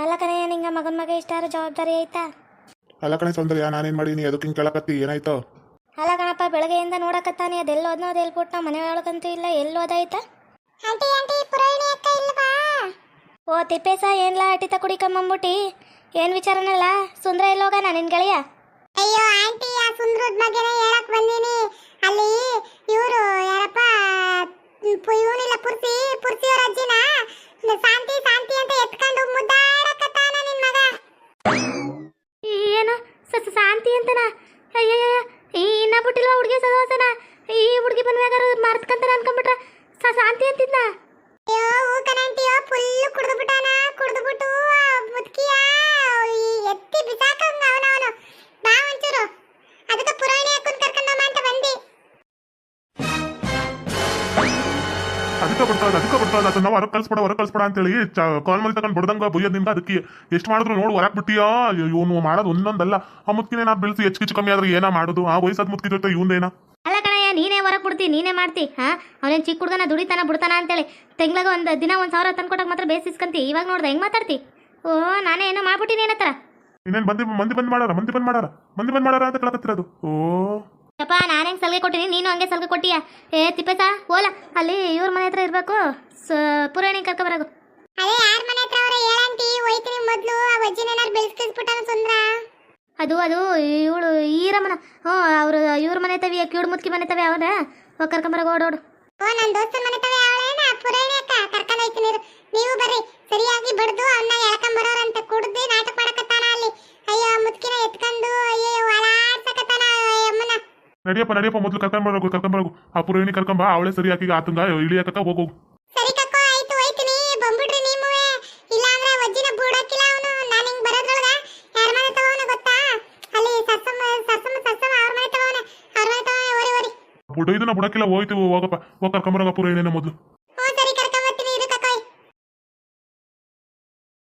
ಅಲ್ಲ ನಿಂಗ ನಿಂಗೆ ಮಗನ ಮಗ ಇಷ್ಟಾರ ಜವಾಬ್ದಾರಿ ಐತಾ? ಅಲ್ಲ ಕಣೆ ಸೌಂದರ್ಯ ನಾನೇನ್ ಮಾಡೀನಿ? ಅದಕ್ಕೆ ಹಿಂಗೆ ಕೇಳಕತ್ತಿ ಏನಾಯ್ತು? ಅಲ್ಲ ಕಣಪ್ಪ ಬೆಳಗ್ಗೆಯಿಂದ ನೋಡಕತ್ತಾನೆ ಅದೆಲ್ಲ ಹೋದ್ನೋ ಅದು ಎಲ್ಬಿಟ್ಟು ನಾವು ಮನೆ ಒಳಗಂತೂ ಇಲ್ಲ ಎಲ್ಲಿ ಹೋದಾಯ್ತಾ ಆಂಟಿ ಆಂಟಿ ಪುರಾಣಿ ಅಕ್ಕ ಇಲ್ವಾ ಓ ತಿಪ್ಪೇಸ ಏನ್ಲ ಅಟಿತ ಕುಡಿಕೊಂಬಂಬಿಟ್ಟಿ ಏನ್ ವಿಚಾರನಲ್ಲ? ಸುಂದ್ರ ಎಲ್ಲೋಗನ ನಿನ್ ಗೆಳೆಯ? ಅಯ್ಯೋ ಆಂಟಿ ಆ ಸುಂದ್ರದ ಬಗ್ಗೆನೇ ಹೇಳಕ್ ಬಂದೀನಿ. ಅಲ್ಲಿ ಇವರು ಯಾರಪ್ಪ ಇವನಿಲ್ಲ ಪುರ್ತಿ ಪುರ್ತಿಯವ್ರ ಅಜ್ಜಿನ? ಶಾಂತಿ ಶಾಂತಿ ಅಂತ ಎತ್ಕೊಂಡು ಮುದ್ದಾಡಕತ್ತಾನ ನಿನ್ ಮಗ. ಏನು? ಸ ಸ- ಶಾಂತಿ ಅಂತನ? ಅಯ್ಯಯ್ಯ ಈ ಇನ್ನ ಬಿಟ್ಟಿಲ್ವ ಹುಡುಗಿ ಸದೋಸನ? ಈ ಹುಡುಗಿ ಬಂದ್ಮ್ಯಾಗಾರ ಮರ್ತ್ಕಂತಾನ ಅನ್ಕೊಂಬಿಟ್ರ ಸ ಶಾಂತಿ ಅಂತಿದ್ನ? ಅಯ್ಯೋ ಊಕನಂಟಿಯೋ ಫುಲ್ ಕುಡ್ದು ಬಿಟ್ಟಾನ ಕುಡ್ದು ಬಿಟ್ಟು ಮುದ್ಕಿಯ ಎತ್ತಿ ಬಿಸಾಕಂಗ ಅವನವನು. ಬಾ ಒಂಚೂರು. ಅದಕ್ಕೆ ಪುರಾಣಿ ಹಾಕೊಂಡು ಕರ್ಕೊಂಡಮ್ಮ ಅಂತ ಬಂದಿ. ಅದಕ್ಕೆ ಬರ್ತಾಳೆ ಅದಕ್ಕೆ ಬರ್ತಾಳೆ ಅದನ್ನ ಹೊರಗೆ ಕಳ್ಸ್ಬಿಡ ಹೊರಗೆ ಅಂತ ಅಂತೇಳಿ ಕಾಲ್ ಮಾಡಿ ತಗೊಂಡು ಬಡ್ದಂಗ ಬೈಯೋದ್ರಿಂದ ಅದಕ್ಕೆ ಎಷ್ಟು ಮಾಡಿದ್ರು ನೋಡು ಹೊರಗೆ ಬಿಟ್ಟಿಯಾ? ಇವನು ಮಾಡೋದು ಒಂದೊಂದಲ್ಲ. ಆ ಮುತ್ತಿನ ನಾ ಬೆಳೆಸಿ ಹೆಚ್ಚು ಹೆಚ್ಚು ಕಮ್ಮಿ ಆದ್ರೆ ಏನೋ ಮಾಡೋದು? ಆ ವಯಸ್ಸಾದ ಮುತ್ಕಿ ಜೊತೆ ಇವಂದೇನ? ಅಲ್ಲ ಕಣಯ್ಯ ನೀನೇ ಹೊರಗೆ ಬಿಡ್ತಿ ನೀನೇ ಮಾಡ್ತಿ ಹಾ? ಅವನೇನು ಚಿಕ್ಕ ಹುಡುಗನ ದುಡಿತಾನ ಬಿಡ್ತಾನ ಅಂತೇಳಿ ತೆಂಗ್ಲಾಗ ಒಂದು ದಿನ ಒಂದು ಸಾವಿರ ತಂದು ಕೊಟ್ಟಾಗ ಮಾತ್ರ ಬೇಸಿಸ್ಕಂತಿ ಇವಾಗ ನೋಡ್ದೆ ಹೆಂಗ್ ಮಾತಾಡ್ತಿ? ಓ ನಾನೇ ಏನೋ ಮಾಡ್ಬಿಟ್ಟಿನಿ ಏನತ್ರ ಇನ್ನೇನು ಮಂದಿ ಮಂದಿ ಬಂದ್ ಮಾಡಾರ ಮಂದಿ ಬಂದ್ ಮಾಡಾರ ಮಂದಿ ಬಂದ್ ಮಾಡಾರ ಅಂತ ಕೇಳಕತ್ತಿರೋದು. ಓ. ಯಪ್ಪ ನಾನು ಹೆಂಗೆ ಸಲಿಗೆ ಕೊಟ್ಟಿನಿ? ನೀನು ಹಂಗೆ ಸಲಿಗೆ ಕೊಟ್ಟಿಯ? ಏ ತಿಪ್ಪೇಸ ಓಲ ಅಲ್ಲಿ ಇವ್ರ ಮನೆ ಹತ್ರ ಇರಬೇಕು. ಪುರಾಣಿ ಕರ್ಕೊಬರಾಗು ಅದೇ ಯಾರ ಮನೆ ಹತ್ರ ಅವ್ರ? ಹೇಳಂತಿ ಹೋಯ್ತೀನಿ ಮೊದ್ಲು. ಆ ಬೆಳೆಸ್ಕಿಸ್ಬಿಟ್ಟಾನ ಸುಂದ್ರ? ಅದು ಅದು ಇವಳು ಈರಮ್ಮನ. ಹ್ಞೂ ಅವರು ಇವ್ರ ಮನೆ ತವಿ ಕಿವುಡು ಮುತ್ಕಿ ಮನೆ ತವಿ ಹೋಗಿ ಕರ್ಕೊಂಬರಾಗ ಓಡೋಡು ಓ ನನ್ನ ದೋಸ್ತನ ಮನೆ ತವೆ ಅವಳೇನ ಪುರಾಣಿ ಅಕ್ಕ. ಕರ್ಕೊಂಡು ಹೋಯ್ತೀನಿ. ನೀವು ಬರ್ರಿ. ಸರಿಯಾಗಿ ಬಡ್ದು ಅವನ್ನ ಅಂತ ಕುಡ್ದು ನಡಿಯಪ್ಪ ನಡಿಯಪ್ಪ ಮೊದ್ಲು ಕರ್ಕೊಂಬರೋಗು ಕರ್ಕೊಂಬರೋಗು ಆ ಪುರೋಹಿಣಿ ಕರ್ಕೊಂಬ ಅವಳೆ ಸರಿ ಆಕಿಗೆ ಆತಂಗ ಇಳಿಯಕ್ಕ ಹೋಗೋಗು ಸರಿ ಕಕ್ಕೋ ಆಯ್ತು ಹೋಯ್ತೀನಿ ಬಂದ್ಬಿಡ್ರಿ ನೀವುವೆ ಇಲ್ಲ ಅಂದ್ರೆ ವಜ್ಜಿನ ಬುಡಕ್ಕಿಲ್ಲ ಅವನು ನಾನು ಹಿಂಗ್ ಬರೋದ್ರೊಳಗ. ಯಾರ ಮನೆ ತಗೋನ ಗೊತ್ತಾ? ಅಲ್ಲಿ ಸಸಮ ಸಸಮ ಸಸಮ ಅವ್ರ ಮನೆ ತಗೋನ ಅವ್ರ ಮನೆ ತಗೋನ ಓರಿ ಓರಿ. ಬುಡ ಇದನ್ನ ಬುಡಕ್ಕಿಲ್ಲ ಹೋಯ್ತು ಹೋಗಪ್ಪ. ಹೋಗಿ ಕರ್ಕೊಂಬರೋಗ ಪುರೋಹಿಣಿನ ಮೊದ್ಲು ಹ್ಞೂ ಸರಿ ಕರ್ಕೊಂಬರ್ತೀನಿ ಇರು ಕಕ್ಕೋಯ್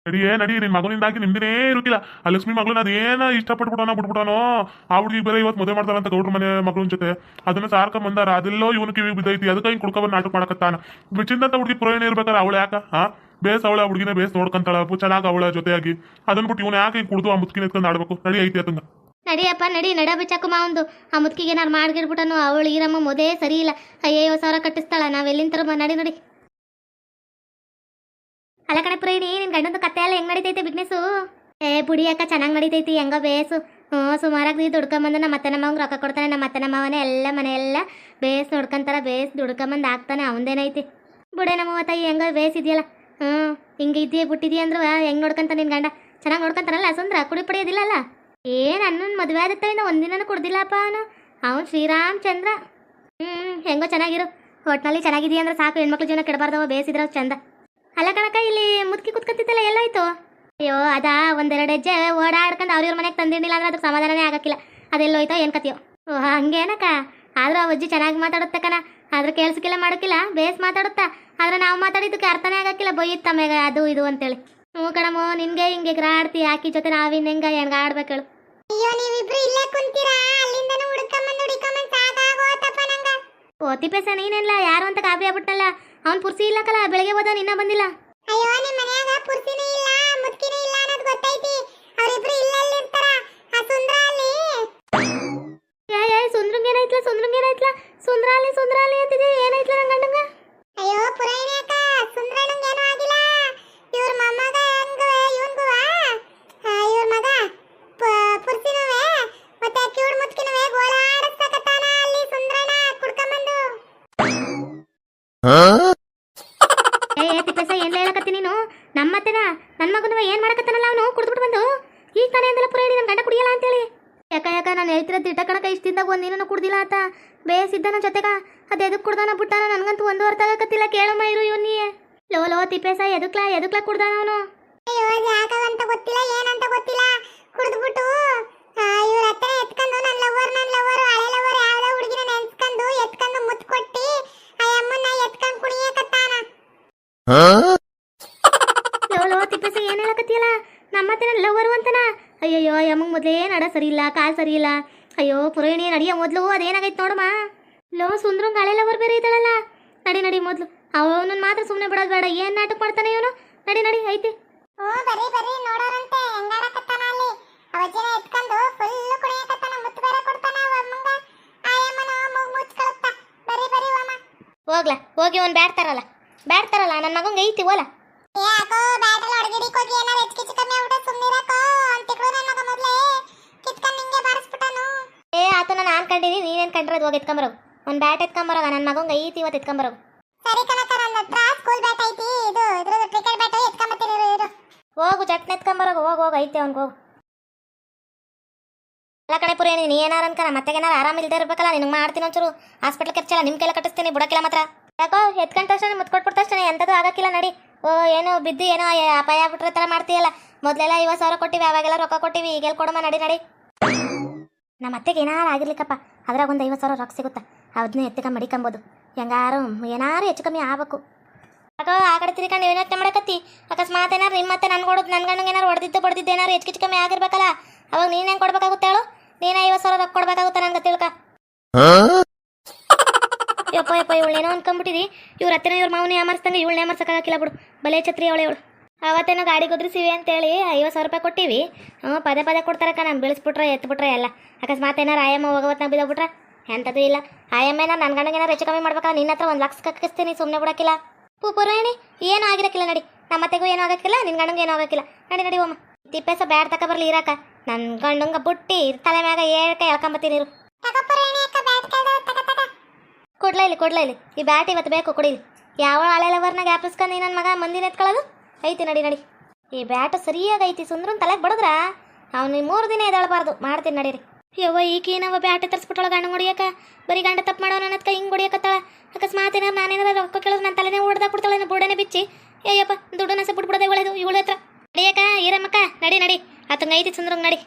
ನಡಿಯೇ, ನಡಿ, ನಿನ್ ಮಗನಿಂದಾಗಿ ನಿಮ್ದಿನೇ ಇರುತ್ತಿಲ್ಲ ಆ ಲಕ್ಷ್ಮಿ ಮಗಳನ್ನ ಅದೇನ ಇಷ್ಟಪಟ್ಬಿಡೋಣ ಬಿಟ್ಬಿಡೋಣ ಆ ಹುಡುಗಿ ಬೇರೆ ಇವತ್ತು ಮದುವೆ ಮಾಡ್ತಾರಂತ ಗೌಡ್ರ ಮನೆ ಮಗಳನ ಜೊತೆ. ಅದನ್ನ ಸಾರ್ಕ ಬಂದಾರ. ಅದೆಲ್ಲೋ ಇವನು ಕಿವಿ ಬಿದ್ದೈತಿ. ಅದಕ್ಕೆ ಹಿಂಗ್ ಕುಡ್ಕೊಂಡ್ ನಾಟಕ ಮಾಡಕತ್ತಾನ. ಬಿಚ್ಚಿಂದಂತ ಹುಡುಗಿ ಪುರೋಹಿಣಿ ಇರ್ಬೇಕಾರೆ ಅವಳು ಯಾಕ ಹಾ ಬೇಸ್ ಅವಳ ಹುಡುಗಿನ ಬೇಸ್ ನೋಡ್ಕೊಂತಾಳ. ಚೆನ್ನಾಗ ಅವಳ ಜೊತೆಯಾಗಿ. ಅದನ್ನ ಬಿಟ್ಟು ಇವನು ಯಾಕೆ ಹಿಂಗ್ ಕುಡ್ದು ಆ ಮುತ್ಕಿನ ಎತ್ಕೊಂಡು ಆಡ್ಬೇಕು? ನಡಿ ಐತಿ ಅತಂಗ ನಡಿಯಪ್ಪ, ನಡಿ, ನಡ ಬಿಚ್ಚಾಕು ಒಂದು. ಆ ಮುತ್ಕಿಗೆ ನಾನು ಮಾಡ್ಗಿಡ್ಬಿಟ್ಟನು ಅವಳು ಈರಮ್ಮ ಮೊದೇ ಸರಿ ಇಲ್ಲ ಅಯ್ಯೋ ಸಾವಿರ ಕಟ್ಟಿಸ್ತಾಳ. ನಾವೆಲ್ಲಿಂದ ತರ ನಡಿ ನಡಿ. ಅಲ್ಲ ಕಣೆ ಪ್ರೇಣಿ ನಿನ್ ಗಂಡಂದು ಕತ್ತೆ ಎಲ್ಲ ಹೆಂಗ್ ನಡೀತೈತೆ ಬಿಗ್ನೆಸ್ ಏ ಪುಡಿ ಅಕ್ಕ, ಚೆನ್ನಾಗಿ ನಡೀತೈತಿ, ಹೆಂಗ ಬೇಸು. ಹ್ಞೂ, ಸುಮಾರಾಗಿ ದುಡ್ಕೊಂಬಂದು ನಮ್ಮ ಅತ್ತೆ ನಮ್ಮ ರೊಕ್ಕ ಕೊಡ್ತಾನೆ, ನಮ್ಮ ಅತ್ತೆ ನಮ್ಮವನೇ ಎಲ್ಲ ಮನೆ ಎಲ್ಲ ಬೇಸ್ ನೋಡ್ಕೊಂತಾರ, ಬೇಸ್ ದುಡ್ಕೊಂಬಂದು ಹಾಕ್ತಾನೆ ಅವಂದೇನೈತಿ ಬುಡೆ ನಮ್ಮ ತಾಯಿ ಹೆಂಗ ಬೇಸ್ ಇದೆಯಲ್ಲ? ಹ್ಞೂ, ಹಿಂಗೆ ಇದೆಯೇ ಬಿಟ್ಟಿದೀಯ ಅಂದ್ರೆ ಹೆಂಗ್ ನೋಡ್ಕೊಂತ ನಿನ್ ಗಂಡ? ಚೆನ್ನಾಗಿ ನೋಡ್ಕೊಂತಾನಲ್ಲ ಸುಂದ್ರ, ಕುಡಿ ಪಡೆಯೋದಿಲ್ಲಲ್ಲ ಏನು ನನ್ನ ಮದುವೆ ಆದತ್ತೇನೋ ಒಂದಿನನೂ ಕುಡ್ದಿಲ್ಲಪ್ಪ ಅವನು? ಶ್ರೀರಾಮ್ ಚಂದ್ರ ಹ್ಞೂ ಹೆಂಗೋ ಚೆನ್ನಾಗಿರು. ಒಟ್ನಲ್ಲಿ ಚೆನ್ನಾಗಿದೆಯಾ ಅಂದ್ರೆ ಸಾಕು, ಹೆಣ್ಮಕ್ಳು ಜೀವನ ಕೆಡಬಾರ್ದವ, ಬೇಸಿದ್ರ ಚಂದ. ಅಲ್ಲ ಕಣಕ ಇಲ್ಲಿ ಮುದುಕಿ ಕುತ್ಕತ್ತಿದ್ದಲ್ಲ ಎಲ್ಲೋಯ್ತು? ಅಯ್ಯೋ ಅದಾ ಒಂದೆರಡು ಹೆಜ್ಜೆ ಓಡಾಡ್ಕೊಂಡು ಅವ್ರ ಇವ್ರ ಮನೆಗೆ ತಂದಿರಲಿಲ್ಲ ಅಂದ್ರೆ ಅದಕ್ಕೆ ಸಮಾಧಾನನೇ ಆಗಕ್ಕಿಲ್ಲ. ಅದೆಲ್ಲೋಯ್ತೋ ಏನು ಕತಿಯೋ ಓ ಹಂಗೇನಕ್ಕ? ಆದ್ರೂ ಆ ಅಜ್ಜಿ ಚೆನ್ನಾಗಿ ಮಾತಾಡುತ್ತೆ ಕಣ? ಆದ್ರೆ ಕೇಳಿಸ್ಕಿಲ್ಲ ಮಾಡೋಕ್ಕಿಲ್ಲ ಬೇಸ್ ಮಾತಾಡುತ್ತಾ? ಆದ್ರೆ ನಾವು ಮಾತಾಡಿದ್ದಕ್ಕೆ ಅರ್ಥನೇ ಆಗಕ್ಕಿಲ್ಲ. ಬೈಯುತ್ತ ಮೇಗ ಅದು ಇದು ಅಂತೇಳಿ. ಹ್ಞೂ ಕಣಮೋ ನಿನ್ಗೆ ಹಿಂಗೆ ಗ್ರಾಡ್ತಿ ಆಕಿ ಜೊತೆ ನಾವಿನ್ ಹೆಂಗ ಹೆಂಗ ಆಡ್ಬೇಕು ಅಯ್ಯೋ ನೀವಿಬ್ರು ಇಲ್ಲೇ ಕುಂತೀರಾ? ಅಲ್ಲಿಂದನೂ ಸಾಕಾಗೋತಪ್ಪ ನಂಗ. ಓ ತಿಪ್ಪೇಸ ನೀನೆಲ್ಲ ಯಾರು ಅಂತ ಕಾಬಿ ಆಗ್ಬಿಟ್ಟಲ್ಲ ಅವ್ನು ಪುರ್ಸಿ ಇಲ್ಲಕಲ್ಲ ಬೆಳಗ್ಗೆ ಹೋದ ನಿನ್ನ ಬಂದಿಲ್ಲ. ಅಯ್ಯೋ ನಿಮ್ಮ ಮನ್ಯಾಗ ಪುರ್ಸಿನೂ ಆತ. ಬೇಯಿಸಿದ್ದನ ಜೊತೆಗ. ಅದು ಎದಕ್ ಕುಡ್ದಾನ ಬಿಟ್ಟಾನ ನನಗಂತೂ ಒಂದು ಅರ್ಥ ಆಗಕತ್ತಿಲ್ಲ ಕೇಳಮ್ಮ ಇರು ಇವನ್ನಿ ಲೋ ಲೋ ತಿಪ್ಪೇಸ ಎದಕ್ಲಾ ಎದಕ್ಲ ಕುಡ್ದಾನ ಅವನು? ಅಯ್ಯೋ ಯಾಕಂತ ಗೊತ್ತಿಲ್ಲ ಏನಂತ ಗೊತ್ತಿಲ್ಲ. ಕುಡಿದ್ಬಿಟ್ಟು ಇವ್ರ ಹತ್ರ ಎತ್ಕೊಂಡು ನನ್ನ ಲವರ್ ನನ್ನ ಲವರ್ ಹಳೆ ಲವರ್ ಯಾವ್ದೋ ಹುಡುಗಿನ ನೆನ್ಸ್ಕೊಂಡು ಎತ್ಕೊಂಡು ಮುತ್ ಕೊಟ್ಟಿ ಆ ಅಮ್ಮನ್ನ ಎತ್ಕೊಂಡು ಕುಣಿಯಕತ್ತಾನ ಲೋ ಲೋ ತಿಪ್ಪೇಸ ಏನ್ ಹೇಳಕತ್ತಿಯಲ್ಲ? ನಮ್ಮತ್ತೆನ ಲವರು ಅಂತನ? ಅಯ್ಯಯ್ಯೋ ಯಮ್ಮ ಮೊದಲೇ ನಡ ಸರಿ ಇಲ್ಲ ಕಾಲ್ ಸರಿ ಇಲ್ಲ ಅಯ್ಯೋ ಪುರೋಹಿಣಿ ನಡಿಯ ಮೊದಲು ಅದೇನಾಗೈತೆ ನೋಡಮ್ಮ? ಲೋ ಸುಂದ್ರಂಗ್ ಹಳೆಲ್ಲವರು ಬೇರೆ ಇದ್ದಾಳಲ್ಲ? ನಡಿ ನಡಿ ಮೊದ್ಲು. ಅವನನ್ನ ಮಾತ್ರ ಸುಮ್ಮನೆ ಬಿಡೋದು ಬೇಡ. ಏನು ನಾಟಕ ಮಾಡ್ತಾನೆ ಇವನು? ನಡಿ ನಡಿ ಐತಿ. ಓ ಬರಿ ಬರಿ ನೋಡೋರಂತೆ. ಹೆಂಗಾಡಕತ್ತಾನ ಅಲ್ಲಿ? ಅವಜ್ಜನ ಎತ್ಕೊಂಡು ಫುಲ್ ಕುಣಿಯಕತ್ತಾನ ಮುತ್ತು ಬೇರೆ ಕೊಡ್ತಾನ ಅಮ್ಮಂಗ. ಆಯಮ್ಮನ ಮೂಗ್ ಮುಚ್ಕೊಳುತ್ತ. ಬರಿ ಬರಿ ವಾಮ ಹೋಗ್ಲಾ ಹೋಗಿ ಅವ್ನು ಬ್ಯಾಡ್ತಾರಲ್ಲ. ಬ್ಯಾಡ್ತಾರಲ್ಲ ನನ್ನ ಮಗಂಗೆ ಐತಿ ಓಲ. ಏ ಅಕೋ ಬ್ಯಾಟಲ್ ಹೊಡೆದಿರಿ ಹೋಗಿ ಏನಾರ ಹೆಚ್ಚು ನೀನೇನು ಹೋಗಿ ಎತ್ಕೊಂಬರೋಗು ಒಂದು ಬ್ಯಾಟ್ ಎತ್ಕೊಂಬರೋಗ ನನ್ನ ಮಗಂಗೆ ಐತಿ ಇವತ್ತು ಎತ್ಕೊಂಬರೋಗು. ಸರಿ ಕಣಕ ನನ್ನ ಹತ್ರ ಸ್ಕೂಲ್ ಬ್ಯಾಟ್ ಐತಿ ಇದು ಇದ್ರದ್ದು ಕ್ರಿಕೆಟ್ ಬ್ಯಾಟ್ ಎತ್ಕೊಂಬತ್ತೀನಿ ಇರು ಇರು. ಹೋಗು ಚಟ್ನ ಎತ್ಕೊಂಬರೋಗು ಹೋಗ ಹೋಗ ಐತೆ ಅವ್ನಿಗೆ ಹೋಗು. ಎಲ್ಲ ಕಡೆ ಪುರಿ ನೀನು ಏನಾರ ಅನ್ಕ ಮತ್ತೆ ಏನಾರ ಆರಾಮಿಲ್ದೇ ಇರ್ಬೇಕಲ್ಲ ನಿನಗೆ ಮಾಡ್ತೀನಿ ಒಂಚೂರು. ಹಾಸ್ಪಿಟ್ಲ್ ಖರ್ಚಲ್ಲ ನಿಮ್ ಕೈಲ ಕಟ್ಟಿಸ್ತೀನಿ ಬುಡಕಿಲ್ಲ ಮಾತ್ರ. ಯಾಕೋ ಎತ್ಕೊಂಡ ತಕ್ಷಣ ಮುತ್ಕೊಟ್ಬಿಟ್ಟ ತಕ್ಷಣ ಎಂಥದ್ದು ಆಗಕ್ಕಿಲ್ಲ ನಡಿ. ಓ ಏನೋ ಬಿದ್ದು ಏನೋ ಅಪಾಯ ಆಗ್ಬಿಟ್ರೆ ತರ ಮಾಡ್ತೀಯಲ್ಲ. ಮೊದಲೆಲ್ಲ ಐವತ್ತು ಸಾವಿರ ಕೊಟ್ಟಿವಿ ಅವಾಗೆಲ್ಲ ರೊಕ್ಕ ಕೊಟ್ಟಿವಿ ಈಗೆಲ್ಲ ಕೊಡಮ್ಮ ನಡಿ ನಡಿ. ನಮ್ಮ ಅತ್ತೆಗೆ ಏನಾರು ಆಗಿರ್ಲಿಕ್ಕಪ್ಪ. ಅದ್ರಾಗ ಒಂದು ಐವತ್ತು ಸಾವಿರ ರೊಕ್ಕ ಸಿಗುತ್ತಾ. ಅದನ್ನ ಎತ್ತಿಕ ಮಡಿಕೊಂಬೋದು. ಹೆಂಗಾರು ಏನಾರು ಹೆಚ್ಚು ಕಮ್ಮಿ ಆಗ್ಬೇಕು. ಅಕ್ಕ, ಆ ಕಡೆ ತಿರ್ಕೊಂಡು ಯೋಚನೆ ಮಾಡಕತ್ತಿ? ಅಕಸ್ಮಾತ್ ಏನಾರು ನಿಮ್ಮ ಮತ್ತೆ ನನ್ಗೆ ಕೊಡೋದು ನನ್ನ ಗಂಡಂಗೆ ಏನಾರು ಹೊಡೆದಿದ್ದು ಬಡ್ದಿದ್ದು ಏನಾರು ಹೆಚ್ಚು ಕಮ್ಮಿ ಆಗಿರ್ಬೇಕಲ್ಲ. ಅವಾಗ ನೀನು ಹೆಂಗೆ ಕೊಡ್ಬೇಕಾಗುತ್ತೆ ಹೇಳು? ನೀನು ಐವತ್ತು ಸಾವಿರ ರೊಕ್ಕ ಕೊಡ್ಬೇಕಾಗುತ್ತೆ ನಂಗೆ ತಿಳ್ಕ. ಯಪ್ಪ ಯಪ್ಪ ಏನೋ ಅನ್ಕೊಂಬಿಟ್ಟಿದಿ ಇವ್ರ ಹತ್ತಿರ ಇವ್ರ ಮಾವನೇ ಅಮರ್ಸ್ದಂಗೆ ಇವಳನ್ನೇ ಅಮರ್ಸಕ್ಕಾಗಿಲ್ಲ ಬಿಡು. ಬಲೆ ಛತ್ರಿ ಅವಳೆ ಇವಳು. ಅವತ್ತೇನೋ ಗಾಡಿ ಕುದ್ರಿಸಿವಿ ಅಂತೇಳಿ ಐವತ್ತು ಸಾವಿರ ರೂಪಾಯಿ ಕೊಟ್ಟಿವಿ. ಹ್ಞೂ ಪದೇ ಪದೇ ಕೊಡ್ತಾರಕ್ಕ ನಮ್ಮ ಬೆಳೆಸ್ಬಿಟ್ರೆ ಎತ್ಬಿಟ್ರೆ ಎಲ್ಲ. ಅಕಸ್ಮಾತ್ ಏನಾರು ಆಯಮ್ಮ ಹೋಗೋವತ್ನಾಗ ಬಿದ್ದೋಗ್ಬಿಟ್ರೆ ಎಂಥದ್ದು ಇಲ್ಲ. ಆಯಮ್ಮ ಏನಾರು ನನ್ನ ಗಂಡಗೆ ಏನಾರು ಹೆಚ್ಚು ಕಮ್ಮಿ ಮಾಡ್ಬೇಕಾ? ನಿನ್ನ ಹತ್ರ ಒಂದು ಲಕ್ಷ ಕಕ್ಕಿಸ್ತೀನಿ ಸುಮ್ಮನೆ ಬಿಡೋಕ್ಕಿಲ್ಲ. ಪೂ ಏನೂ ಆಗಿರಕ್ಕಿಲ್ಲ ನಡಿ. ನಮ್ಮ ಮತ್ತೆಗೂ ಏನೂ ಆಗಕ್ಕಿಲ್ಲ ನಿನ್ನ ಗಂಡಂಗೆ ಏನೂ ಆಗೋಕ್ಕಿಲ್ಲ. ನಡಿ ನಡಿ ಓಮ್ಮ ತಿಪ್ಪೆಸ ಬ್ಯಾಡ್ ತಕ ಬರಲಿ ಇರಾಕ. ನನ್ನ ಗಂಡಂಗ ಬುಟ್ಟಿ ತಲೆ ಮ್ಯಾಗ ಏಳ್ಕ ಎಳ್ಕೊಂಬತ್ತೀನಿ ಇರು. ಕೊಡ್ಲ ಇಲ್ಲಿ ಕೊಡ್ಲ ಇಲ್ಲಿ. ಈ ಬ್ಯಾಟ್ ಇವತ್ತು ಬೇಕು ಕೊಡಿಲಿ ಯಾವ ಹಳೆಲವರ್ನಾಗ ಗ್ಯಾಪಿಸ್ಕೊಂಡು ನನ್ನ ಮಗ ಮಂದಿನ ಎತ್ಕೊಳ್ಳೋದು? ಐತಿ ನಡಿ ನಡಿ. ಈ ಬ್ಯಾಟ ಸರಿಯಾಗಿ ಐತಿ ಸುಂದ್ರನ್ ತಲೆಗೆ ಬಡದ್ರ? ಅವ್ನು ಮೂರು ದಿನ ಎದಳಬಾರ್ದು. ಮಾಡ್ತೀನಿ ನಡೀರಿ. ಯವ್ವ ಈಕೇನವ ಬ್ಯಾಟ ತರಿಸ್ಬಿಟ್ಟಳ ಗಂಡ ಹೊಡಿಯಕ ಬರೀ ಗಂಡ ತಪ್ಪು ಮಾಡೋ ನನ್ನ ಹಿಂಗೆ ಹೊಡಿಯಕತ್ತಾಳ ಅಕಸ್ಮಾತ್ ಏನಾರ ನಾನೇನಾರ ರೊಕ್ಕ ಕೇಳಿದ್ರೆ ನನ್ನ ತಲೆನೇ ಹೊಡೆದ ಕೊಡ್ತಾಳೆ ಬುಡನೆ ಬಿಚ್ಚಿ, ಏಯಪ್ಪ ದುಡ್ಡು ನಸ ಬಿಟ್ಬಿಡೋದೆ ಒಳ್ಳೇದು ಇವಳ ಹತ್ರ. ನಡಿಯಕ, ಈರಮ್ಮಕ್ಕ, ನಡಿ ನಡಿ. ಆತಂಗೆ ಐತಿ ಸುಂದ್ರ ನಡಿ.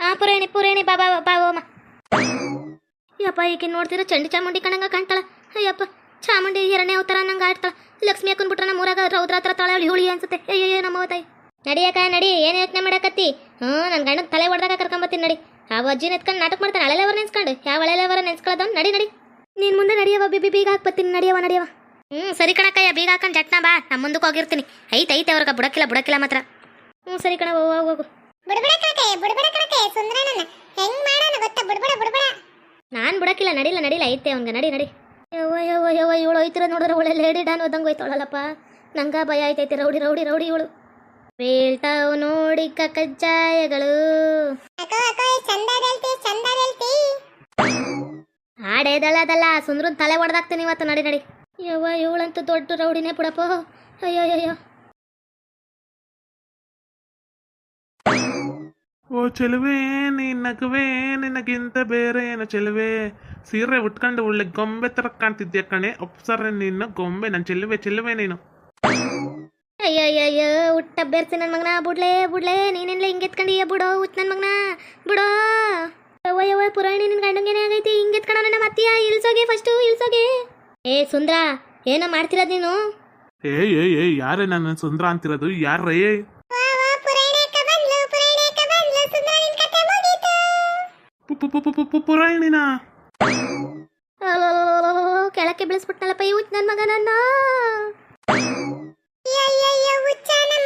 ಆ, ಪುರೇಣಿ ಪುರೇಣಿ ಬಾಬಾ ಬಾ ಬಾ, ಓಮ. ಯಪ್ಪ, ಈಕೆ ನೋಡ್ತಿರೋ ಚಂಡಿ ಚಾಮುಂಡಿ ಕಣಂಗ ಕಾಣ್ತಾಳ. ಅಯ್ಯಪ್ಪ ಚಾಮುಂಡಿ ಎರಡನೇ ಅವತಾರ ನಂಗೆ ಆಡ್ತಾಳ ಲಕ್ಷ್ಮಿ ಹಾಕೊಂಡ್ ಬಿಟ್ರೆ ನಮ್ಮ ಊರಾಗ ರೌದ್ರ ಹತ್ರ ತಾಳೆ ಹುಳಿ ಅನ್ಸುತ್ತೆ. ಅಯ್ಯೋ ನಮ್ಮ ತಾಯಿ. ನಡಿಯಕ ನಡಿ. ಏನು ಯೋಚನೆ ಮಾಡಕತ್ತಿ? ಹ್ಞೂ ನನ್ನ ಗಂಡನ ತಲೆ ಹೊಡೆದಾಗ ಕರ್ಕೊಂಬತ್ತೀನಿ ನಡಿ. ಆ ಅಜ್ಜಿನ ಎತ್ಕೊಂಡು ನಾಟಕ ಮಾಡ್ತಾನೆ? ಹಳೆಲೆವರ ನೆನ್ಸ್ಕೊಂಡು. ಯಾವ ಹಳೆಲೆವರ ನೆನ್ಸ್ಕೊಳ್ಳೋದವ್ ನಡಿ ನಡಿ. ನೀನು ಮುಂದೆ ನಡಿಯವ ಬಿಬಿ ಬೀಗ ಹಾಕ್ಬತ್ತೀನಿ ನಡಿಯವ ನಡಿಯವ ಹ್ಞೂ ಸರಿ ಕಣಕ್ಕಯ್ಯ ಬೀಗ ಹಾಕೊಂಡು ಜಟ್ನ ಬಾ. ನಮ್ಮ ಮುಂದಕ್ಕೆ ಹೋಗಿರ್ತೀನಿ. ಐತೆ ಐತೆ ಅವ್ರಿಗೆ ಬುಡಕ್ಕಿಲ್ಲ ಬುಡಕ್ಕಿಲ್ಲ ಮಾತ್ರ. ಹ್ಞೂ ಸರಿ ಕಣ ಹೋಗು ಹೋಗು ಬುಡ್ಬುಡ ಕಣಕೆ ಬುಡ್ಬುಡ ಕಣಕೆ ಸುಂದ್ರಣ್ಣನ. ಹೆಂಗ್ ಮಾಡೋಣ ಗೊತ್ತಾ? ಬುಡ್ಬುಡ ಬುಡ್ಬುಡ. ನಾನು ಬುಡಕ್ಕಿಲ್ಲ ನಡಿಲ್ಲ ನಡಿಲ್ಲ. ಐತೆ ಅವ್ನ್ಗೆ ನಡಿ ನಡಿ. ಯವ್ವ ಯವ್ವ ಯವ್ವ ಇವಳು ಹೋಯ್ತಿರ ನೋಡಿದ್ರೆ ಒಳ್ಳೆ ಲೇಡಿ ಡಾನ್ ಓದಂಗೆ ಹೋಯ್ತಾಳಲ್ಲಪ್ಪ. ನಂಗ ಭಯ ಆಯ್ತೈತಿ ರೌಡಿ ರೌಡಿ ರೌಡಿ ಇವಳು. ಬೀಳ್ತಾವ್ ನೋಡಿ ಕಜ್ಜಾಯಗಳು ಹಾಡೇದಳದಲ್ಲ ಸುಂದ್ರನ್ ತಲೆ ಹೊಡೆದಾಕ್ತೀನಿ ಇವತ್ತು ನಡಿ ನಡಿ. ಯವ್ವ ಇವಳಂತೂ ದೊಡ್ಡ ರೌಡಿನೇ ಬಿಡಪ್ಪ ಅಯ್ಯೋ ಅಯ್ಯೋ ಓ ಚೆಲುವೆ ನಗುವೇ ನಿನಗಿಂತ ಬೇರೆ ಏನು ಚೆಲುವೆ? ಸೀರೆ ಉಟ್ಕೊಂಡು ಒಳ್ಳೆ ಗೊಂಬೆ ತರ ಕಾಣ್ತಿದ್ದೆ ಕಣೆ? ಒಪ್ಸರ್ ನಿನ್ನ ಗೊಂಬೆ ನನ್ನ ಚೆಲುವೆ ಚೆಲುವೆ ನೀನು. ಅಯ್ಯಯ್ಯಯ್ಯೋ ಅಯ್ಯೋ ಅಯ್ಯೋ ಹುಟ್ಟ ಬೆರ್ಸಿ ನನ್ನ ಮಗನ ಬುಡ್ಲೆ ಬುಡ್ಲೆ ನೀನೆಲ್ಲ ಹಿಂಗೆ ಎತ್ಕೊಂಡಿಯ ಬಿಡೋ ಉತ್ ನನ್ನ ಮಗನ ಬುಡೋ. ಯವ್ವ ಯವ್ವ ಪುರಾಣಿ ನಿನ್ ಗಂಡಂಗೇನೆ ಆಗೈತಿ ಹಿಂಗೆ ಎತ್ಕೊಂಡ ನನ್ನ ಅತ್ತಿಯ ಇಳ್ಸೋಗೆ ಫಸ್ಟು ಇಳ್ಸೋಗೆ. ಏ ಸುಂದ್ರ ಏನೋ ಮಾಡ್ತಿರೋದು ನೀನು? ಏ ಏ ಏ ಯಾರೇ ನನ್ನ ಸುಂದ್ರ ಅಂತಿರೋದು ಯಾರೇ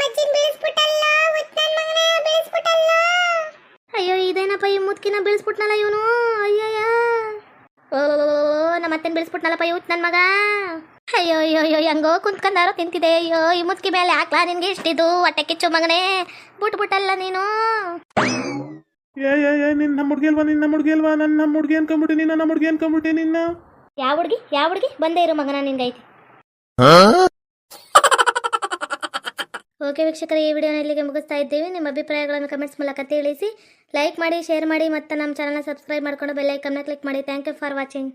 ಅಜ್ಜಿನ್ ಬೀಳಿಸ್ಬಿಟ್ಟಲ್ಲ ಹುಚ್ಚ ನನ್ ಮಗನ ಬೀಳಿಸ್ಬಿಟ್ಟಲ್ಲ ಅಯ್ಯೋ ಇದೇನಪ್ಪ ಈ ಮುದ್ಕಿನ ಬೀಳಿಸ್ಬಿಟ್ನಲ್ಲ ಇವನು ಅಯ್ಯಯ್ಯ ಅಲಲಲಲಲ, ನಮ್ಮ ಅತ್ತೆನ ಬೀಳಿಸ್ಬಿಟ್ನಲ್ಲಪ್ಪ ಈ ಹುಚ್ಚ ನನ್ನ ಮಗ ಅಯ್ಯೋ ಅಯ್ಯೋ ಅಯ್ಯೋ ಹೆಂಗೋ ಕುಂತ್ಕೊಂಡಾರೋ ತಿಂತಿದೆ ಅಯ್ಯೋ ಈ ಮುದ್ಕಿ ಮೇಲೆ ಹಾಕ್ಲಾ ನಿನ್ಗೆ ಇಷ್ಟಿದು ಹೊಟ್ಟೆ ಕಿಚ್ಚು ಮಗನೇ ಬಿಟ್ಬಿಟ್ಟಲ್ಲ ನೀನು ಏ ಏ ಏ, ನಿನ್ನ ಹುಡುಗಿ ಅಲ್ವಾ, ನಿನ್ನ ಹುಡುಗಿಲ್ವಾ ನನ್ನ ಹುಡ್ಗಿ ಅನ್ಕೊಂಬಿಟ್ಟು ನಿನ್ನ ನಮ್ಮ ಹುಡ್ಗಿ ಅನ್ಕೊಂಬಿಟ್ಟು ನಿನ್ನ? ಯಾವ ಹುಡುಗಿ? ಯಾವ ಹುಡುಗಿ? ಬಂದೇ ಇರು ಮಗನ ನಿನ್ಗೈತಿ ಓಕೆ ವೀಕ್ಷಕರೇ, ಈ ವಿಡಿಯೋನ ಇಲ್ಲಿಗೆ ಮುಗಿಸ್ತಾ ಇದ್ದೀವಿ. ನಿಮ್ಮ ಅಭಿಪ್ರಾಯಗಳನ್ನು ಕಮೆಂಟ್ಸ್ ಮೂಲಕ ತಿಳಿಸಿ ಲೈಕ್ ಮಾಡಿ ಶೇರ್ ಮಾಡಿ, ಮತ್ತು ನಮ್ಮ ಚಾನಲ್ನ ಸಬ್ಸ್ಕ್ರೈಬ್ ಮಾಡ್ಕೊಂಡು ಬೆಲ್ ಐಕನ್ನ ಕ್ಲಿಕ್ ಮಾಡಿ. Thank you for watching